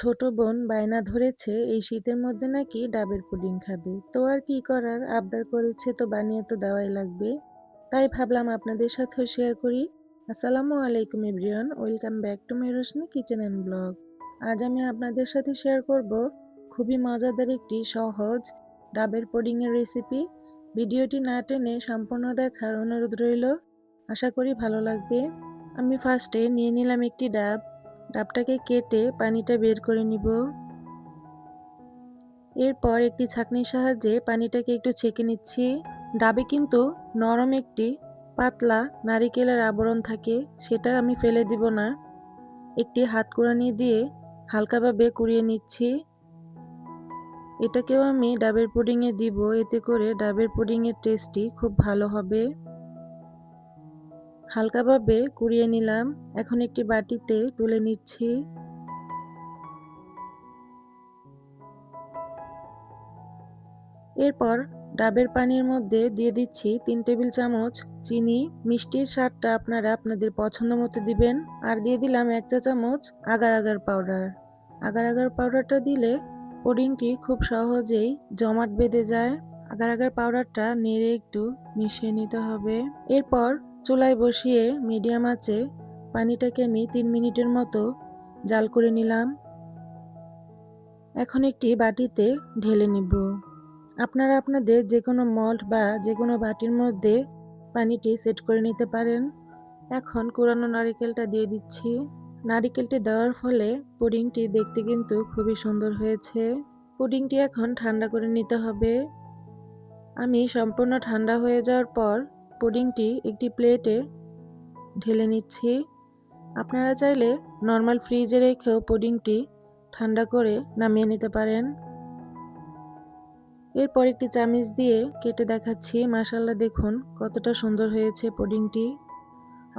ছোট বোন বায়না ধরেছে, এই শীতের মধ্যে নাকি ডাবের পুডিং খাবে? তো আর কি করার? আবদার করেছে তো বানিয়ে তো দেওয়াই লাগবে। তাই ভাবলাম আপনাদের সাথেও শেয়ার করি। আসসালামু আলাইকুম everyone, welcome back to my Roshni kitchen and blog. আজ আমি আপনাদের সাথে শেয়ার করব খুবই মজাদার একটি সহজ ডাবের পুডিংয়ের রেসিপি ভিডিওটি না টেনে সম্পূর্ণ দেখার অনুরোধ রইল। আশা করি ভালো লাগবে। আমি ফার্স্টে নিয়ে নিলাম একটি ডাব। ডাবটাকে কেটে পানিটা বের করে নিব। এরপর একটি ছাঁকনির সাহায্যে পানিটাকে একটু ছেঁকে নিচ্ছি। ডাবে কিন্তু নরম একটি পাতলা নারিকেলের আবরণ থাকে, সেটা আমি ফেলে দিব না। একটি হাত কুড়ানি দিয়ে হালকাভাবে কুড়িয়ে নিচ্ছি। এটাকেও আমি ডাবের পুডিংয়ে দিব, এতে করে ডাবের পুডিংয়ের টেস্টটি খুব ভালো হবে। হালকাভাবে কুড়িয়ে নিলাম। এখন একটি বাটিতে তুলে নিচ্ছি। এরপর ডাবের পানির মধ্যে দিয়ে দিচ্ছি তিন টেবিল চামচ চিনি। মিষ্টির স্বাদটা আপনারা আপনাদের পছন্দ মতো দিবেন। আর দিয়ে দিলাম এক চা চামচ agar agar powder. Agar agar পাউডারটা দিলে পুডিংটি খুব সহজেই জমাট বেঁধে যায়। আগার আগার পাউডারটা নেড়ে একটু মিশিয়ে নিতে হবে। এরপর চুলায় বসিয়ে মিডিয়াম আঁচে পানিটাকে আমি তিন মিনিটের মতো জাল করে নিলাম। এখন একটি বাটিতে ঢেলে নিব। আপনারা আপনাদের যে কোনো মল্ট বা যে কোনো বাটির মধ্যে পানিটি সেট করে নিতে পারেন। এখন কুড়ানো নারিকেলটা দিয়ে দিচ্ছি। নারিকেলটি দেওয়ার ফলে পুডিংটি দেখতে কিন্তু খুবই সুন্দর হয়েছে। পুডিংটি এখন ঠান্ডা করে নিতে হবে। আমি সম্পূর্ণ ঠান্ডা হয়ে যাওয়ার পর পুডিংটি একটি প্লেটে ঢেলে নিচ্ছি। আপনারা চাইলে নর্মাল ফ্রিজে রেখেও পুডিংটি ঠান্ডা করে নামিয়ে নিতে পারেন। এরপর একটি চামিচ দিয়ে কেটে দেখাচ্ছি। মাসাল্লা দেখুন কতটা সুন্দর হয়েছে পুডিংটি।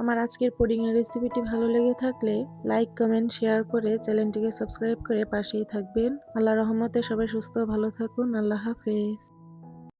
আমার আজকের পুডিংয়ের রেসিপিটি ভালো লেগে থাকলে লাইক, কমেন্ট, শেয়ার করে চ্যানেলটিকে সাবস্ক্রাইব করে পাশেই থাকবেন। আল্লাহ রহমতে সবাই সুস্থ ভালো থাকুন। আল্লাহ হাফেজ।